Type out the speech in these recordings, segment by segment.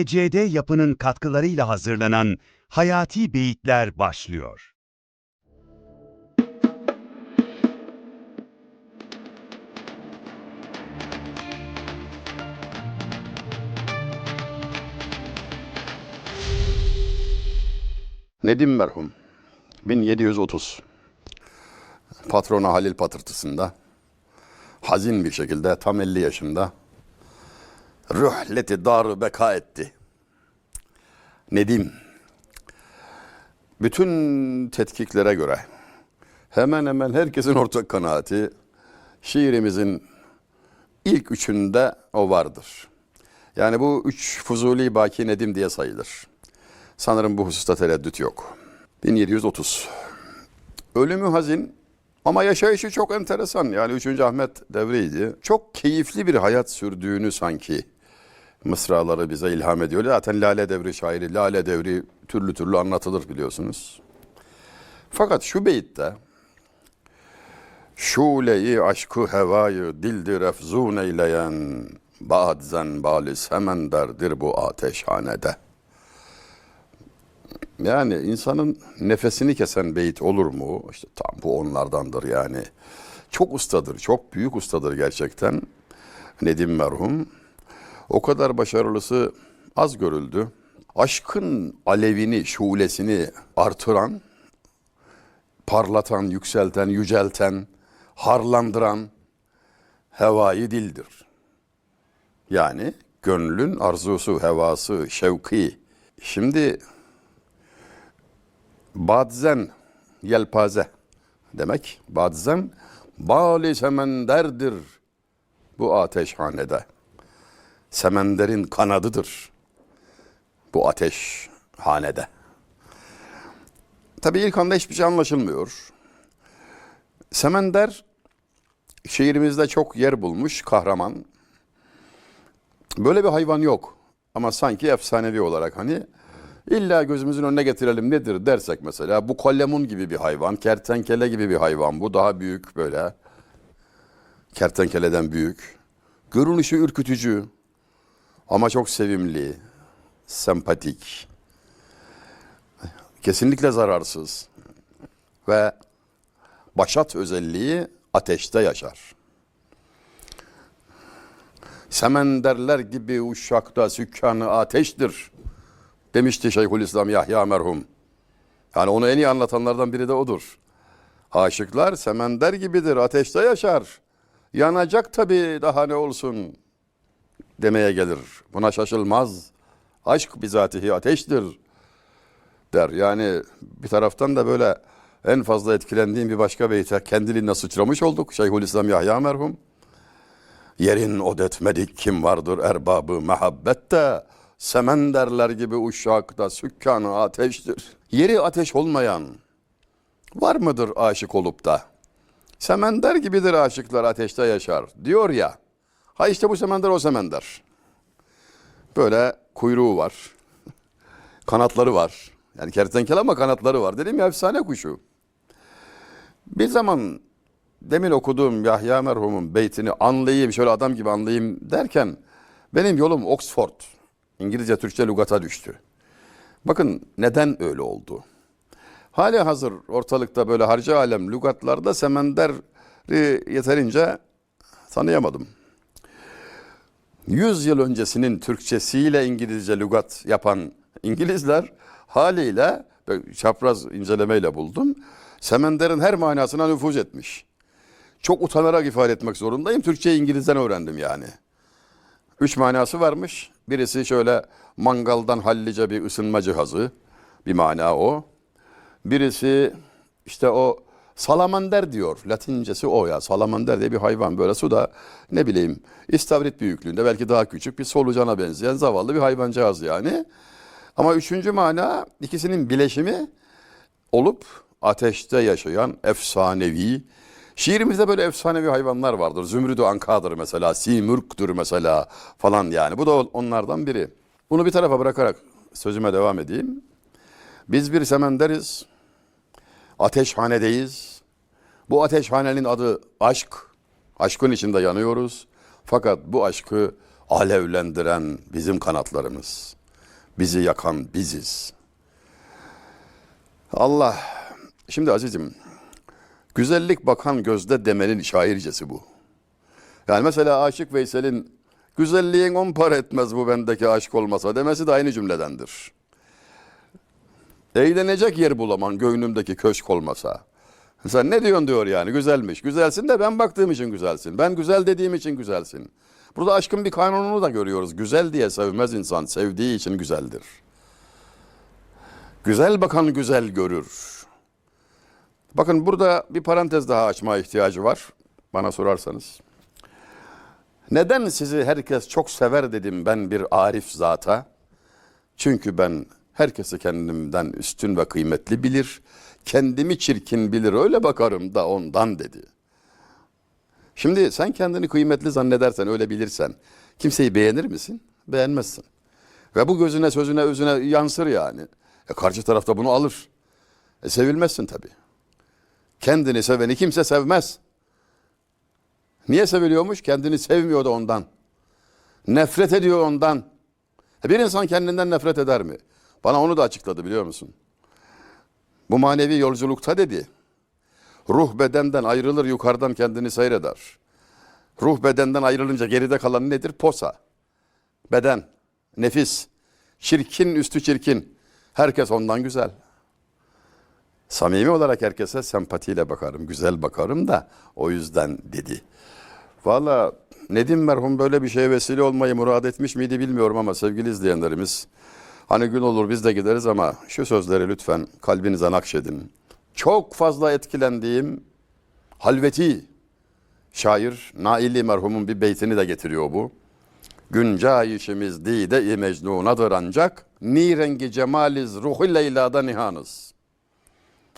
YCD yapının katkılarıyla hazırlanan Hayati Beyitler başlıyor. Nedim merhum 1730 patronu Halil patırtısında hazin bir şekilde tam 50 yaşında rühleti darı beka etti. Nedim bütün tetkiklere göre hemen hemen herkesin ortak kanaati şiirimizin ilk üçünde o vardır. Yani bu üç Fuzuli Baki Nedim diye sayılır. Sanırım bu hususta tereddüt yok. 1730. Ölümü hazin ama yaşayışı çok enteresan. Yani 3. Ahmet devriydi. Çok keyifli bir hayat sürdüğünü sanki mısraları bize ilham ediyor. Zaten Lale Devri şairi, Lale Devri türlü türlü anlatılır biliyorsunuz. Fakat şu beyitte Şule-i aşkı hevayı dildir efzun eyleyen Bazen balis hemen derdir bu ateşhanede. Yani insanın nefesini kesen beyit olur mu? İşte tam bu onlardandır yani. Çok ustadır, çok büyük ustadır gerçekten. Nedim merhum. O kadar başarılısı az görüldü. Aşkın alevini, şulesini artıran, parlatan, yükselten, yücelten, harlandıran hevai dildir. Yani gönlün arzusu, hevası, şevki. Şimdi Badzen yelpaze demek. Badzen bali semenderdir bu ateşhanede. Semenderin kanadıdır bu ateş hanede. Tabii ilk anda hiçbir şey anlaşılmıyor. Semender şehrimizde çok yer bulmuş kahraman. Böyle bir hayvan yok. Ama sanki efsanevi olarak hani illa gözümüzün önüne getirelim nedir dersek mesela bu kollemun gibi bir hayvan, kertenkele gibi bir hayvan bu daha büyük böyle. Kertenkeleden büyük. Görünüşü ürkütücü ama çok sevimli, sempatik. Kesinlikle zararsız ve başat özelliği ateşte yaşar. Semenderler gibi uşakta sükkanı ateştir demişti Şeyhülislam Yahya merhum. Yani onu en iyi anlatanlardan biri de odur. Aşıklar semender gibidir, ateşte yaşar. Yanacak tabii daha ne olsun demeye gelir. Buna şaşılmaz. Aşk bizatihi ateştir der. Yani bir taraftan da böyle en fazla etkilendiğim bir başka beyte kendiliğinden sıçramış olduk. Şeyhülislam Yahya merhum. Yerin odetmedik kim vardır erbabı mehabbette. Semenderler gibi uşakta sükkanı ateştir. Yeri ateş olmayan var mıdır aşık olup da? Semender gibidir aşıklar ateşte yaşar diyor ya. Ha işte bu semender o semender. Böyle kuyruğu var. Kanatları var. Yani kertenkele ama kanatları var. Dedim ya efsane kuşu. Bir zaman demin okuduğum Yahya merhumun beytini anlayayım, şöyle adam gibi anlayayım derken benim yolum Oxford. İngilizce Türkçe lügata düştü. Bakın neden öyle oldu? Hali hazır ortalıkta böyle harcı alem lügatlarda semenderi yeterince tanıyamadım. 100 yıl öncesinin Türkçesiyle İngilizce lügat yapan İngilizler haliyle çapraz incelemeyle buldum. Semenderin her manasına nüfuz etmiş. Çok utanarak ifade etmek zorundayım. Türkçeyi İngilizden öğrendim yani. Üç manası varmış. Birisi şöyle mangaldan hallice bir ısınma cihazı. Bir mana o. Birisi işte o salamander diyor. Latincesi o ya. Salamander diye bir hayvan. Böyle suda ne bileyim istavrit büyüklüğünde belki daha küçük bir solucana benzeyen zavallı bir hayvancağız yani. Ama üçüncü mana ikisinin bileşimi olup ateşte yaşayan efsanevi Şiirimizde böyle efsanevi hayvanlar vardır. Zümrüdü ankadır mesela, simürktür mesela falan yani. Bu da onlardan biri. Bunu bir tarafa bırakarak sözüme devam edeyim. Biz bir semenderiz. Ateşhanedeyiz. Bu ateşhanenin adı aşk. Aşkın içinde yanıyoruz. Fakat bu aşkı alevlendiren bizim kanatlarımız. Bizi yakan biziz. Allah, şimdi azizim, güzellik bakan gözde demenin şaircesi bu. Yani mesela Aşık Veysel'in güzelliğin on para etmez bu bendeki aşk olmasa demesi de aynı cümledendir. Eğlenecek yer bulamam göğnümdeki köşk olmasa. Sen ne diyorsun diyor yani güzelmiş. Güzelsin de ben baktığım için güzelsin. Ben güzel dediğim için güzelsin. Burada aşkın bir kanununu da görüyoruz. Güzel diye sevmez insan. Sevdiği için güzeldir. Güzel bakan güzel görür. Bakın burada bir parantez daha açma ihtiyacı var. Bana sorarsanız. Neden sizi herkes çok sever dedim ben bir arif zata? Çünkü ben herkesi kendimden üstün ve kıymetli bilir. Kendimi çirkin bilir öyle bakarım da ondan dedi. Şimdi sen kendini kıymetli zannedersen öyle bilirsen kimseyi beğenir misin? Beğenmezsin. Ve bu gözüne sözüne özüne yansır yani. E karşı tarafta bunu alır. E sevilmezsin tabii. Kendini seveni kimse sevmez. Niye seviliyormuş? Kendini sevmiyor da ondan. Nefret ediyor ondan. E Bir insan kendinden nefret eder mi? Bana onu da açıkladı biliyor musun? Bu manevi yolculukta dedi. Ruh bedenden ayrılır yukarıdan kendini seyreder. Ruh bedenden ayrılınca geride kalan nedir? Posa. Beden, nefis, çirkin üstü çirkin. Herkes ondan güzel. Samimi olarak herkese sempatiyle bakarım, güzel bakarım da o yüzden dedi. Valla Nedim merhum böyle bir şeye vesile olmayı murad etmiş miydi bilmiyorum ama sevgili izleyenlerimiz hani gün olur biz de gideriz ama şu sözleri lütfen kalbinize nakşedin. Çok fazla etkilendiğim halveti şair Naili merhumun bir beytini de getiriyor bu. Günca işimiz dide-i mecnunadır ancak ni rengi cemaliz ruhu leylada nihanız.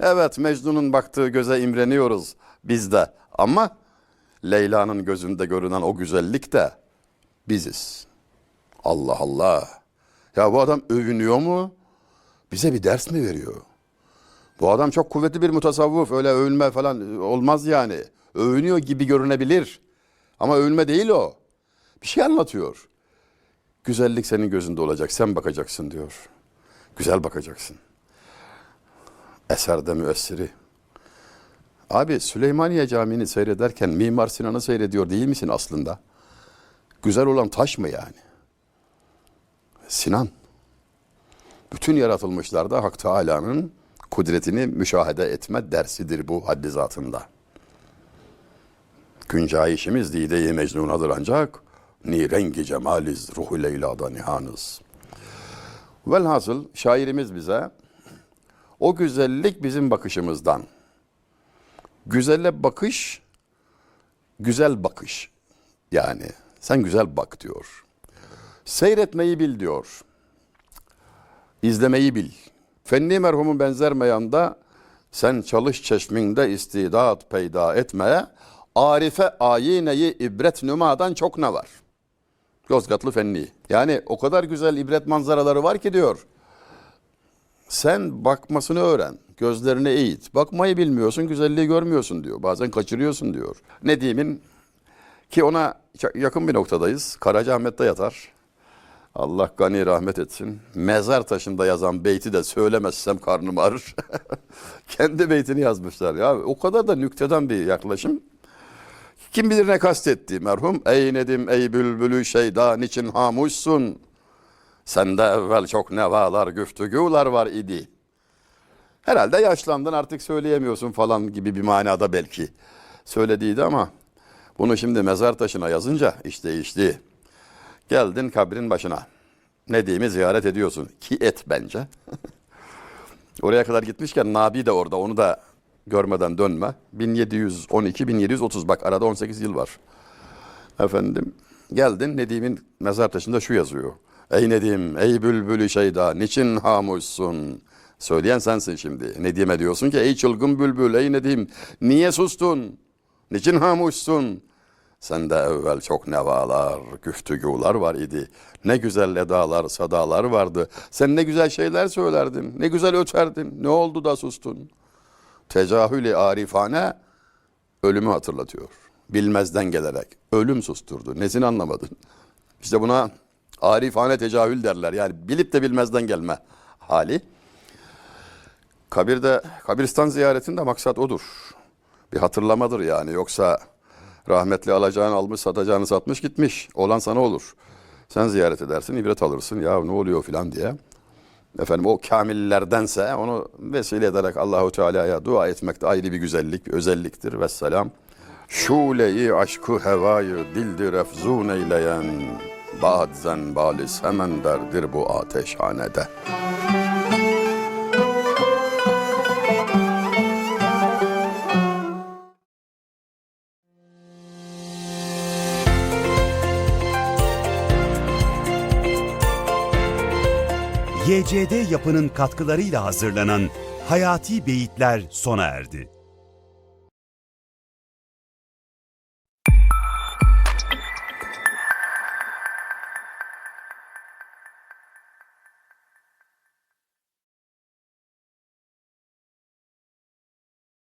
Evet Mecnun'un baktığı göze imreniyoruz biz de ama Leyla'nın gözünde görünen o güzellik de biziz. Allah Allah. Ya bu adam övünüyor mu? Bize bir ders mi veriyor? Bu adam çok kuvvetli bir mutasavvuf. Öyle övünme falan olmaz yani. Övünüyor gibi görünebilir. Ama övünme değil o. Bir şey anlatıyor. Güzellik senin gözünde olacak. Sen bakacaksın diyor. Güzel bakacaksın. Eserde müessiri. Abi Süleymaniye Camii'ni seyrederken Mimar Sinan'ı seyrediyor değil misin aslında? Güzel olan taş mı yani? Sinan. Bütün yaratılmışlarda Hak Teala'nın kudretini müşahede etme dersidir bu haddi zatında. Güncayişimiz dide-i mecnunadır ancak ni rengi cemaliz ruhu leylada nihanız. Velhasıl şairimiz bize o güzellik bizim bakışımızdan. Güzelle bakış, güzel bakış. Yani sen güzel bak diyor. Seyretmeyi bil diyor. İzlemeyi bil. Fenni merhumun benzer meyanda sen çalış çeşminde istidat peyda etmeye arife ayineyi ibret nümadan çok ne var? Yozgatlı Fenni. Yani o kadar güzel ibret manzaraları var ki diyor. Sen bakmasını öğren. Gözlerini eğit. Bakmayı bilmiyorsun, güzelliği görmüyorsun diyor. Bazen kaçırıyorsun diyor. Nedim'in ki ona yakın bir noktadayız. Karacaahmet'te yatar. Allah gani rahmet etsin. Mezar taşında yazan beyti de söylemezsem karnım ağrır. Kendi beytini yazmışlar ya. O kadar da nükteden bir yaklaşım. Kim bilir ne kastetti merhum. Ey Nedim ey bülbülü şeyda niçin hamuşsun? Sende evvel çok nevalar, güftügüler var idi. Herhalde yaşlandın artık söyleyemiyorsun falan gibi bir manada belki söylediydi ama bunu şimdi mezar taşına yazınca iş değişti. Geldin kabrin başına. Nedim'i ziyaret ediyorsun ki et bence. Oraya kadar gitmişken Nabi de orada onu da görmeden dönme. 1712-1730 bak arada 18 yıl var. Efendim geldin Nedim'in mezar taşında şu yazıyor. Ey Nedim, ey bülbülü şeyda, niçin hamuşsun? Söyleyen sensin şimdi. Nedim'e diyorsun ki ey çılgın bülbül, ey Nedim, niye sustun? Niçin hamuşsun? Sende evvel çok nevalar, güftügular var idi. Ne güzel edalar, sadalar vardı. Sen ne güzel şeyler söylerdin, ne güzel öterdin. Ne oldu da sustun? Tecahülü arifane ölümü hatırlatıyor. Bilmezden gelerek. Ölüm susturdu. Nesini anlamadın? İşte buna Arifane tecahül derler. Yani bilip de bilmezden gelme hali. Kabirde, kabristan ziyaretinde maksat odur. Bir hatırlamadır yani. Yoksa rahmetli alacağını almış, satacağını satmış gitmiş. Olan sana olur. Sen ziyaret edersin, ibret alırsın. Ya ne oluyor filan diye. Efendim o kamillerdense onu vesile ederek Allahu Teala'ya dua etmek de ayrı bir güzellik, bir özelliktir. Vesselam. Şule-i aşkı hevayı dildir efzun eyleyen Bazen bali semenderdir bu ateşhanede. YCD yapının katkılarıyla hazırlanan Hayati Beyitler sona erdi.